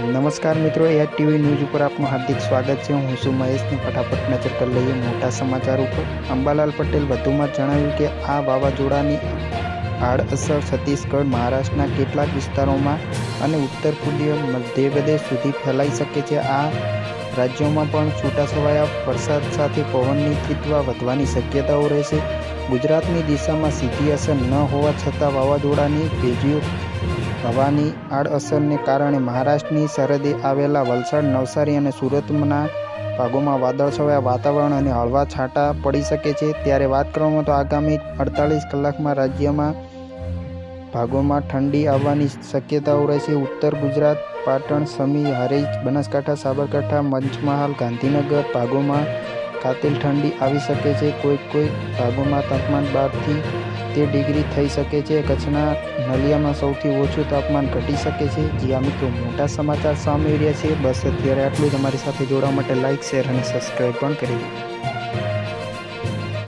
નમસ્કાર મિત્રો, એ TV news ઉપર આપનું હાર્દિક સ્વાગત છે. હું છું મહેશને ફટાફટ નજર કરી લઈએ મોટા સમાચાર ઉપર. અંબાલાલ પટેલ વધુમાં જણાવ્યું કે, આ વાવાઝોડાની આડઅસર છત્તીસગઢ, મહારાષ્ટ્રના કેટલાક વિસ્તારોમાં અને ઉત્તર પૂર્વીય મધ્યપ્રદેશ સુધી ફેલાઈ શકે છે. આ રાજ્યોમાં પણ છૂટાછવાયા વરસાદ સાથે પવનની તીવ્રતા વધવાની શક્યતાઓ રહેશે. ગુજરાતની દિશામાં સીધી અસર ન હોવા છતાં વાવાઝોડાની ભેજ્યું હવાની આડઅસરને કારણે મહારાષ્ટ્રની સરહદે આવેલા વલસાડ, નવસારી અને સુરતના ભાગોમાં વાદળછવાયા વાતાવરણ અને હળવા છાંટા પડી શકે છે. ત્યારે વાત કરવામાં તો આગામી અડતાલીસ કલાકમાં રાજ્યમાં ભાગોમાં ઠંડી આવવાની શક્યતાઓ રહેશે. ઉત્તર ગુજરાત, પાટણ, સમી હરેજ બનાસકાંઠા, સાબરકાંઠા, પંચમહાલ, ગાંધીનગર ભાગોમાં કાતિલ ઠંડી આવી શકે છે. કોઈક કોઈક ભાગોમાં તાપમાન બારથી તેર ડિગ્રી થઈ શકે છે. કચ્છના નલિયામાં સૌથી ઓછું તાપમાન ઘટી શકે છે. જ્યાં મિત્રો, મોટા સમાચાર સામે રહ્યા છે. બસ અત્યારે આટલું જ. અમારી સાથે જોડવા માટે લાઇક શેર અને સબસ્ક્રાઈબ પણ કરી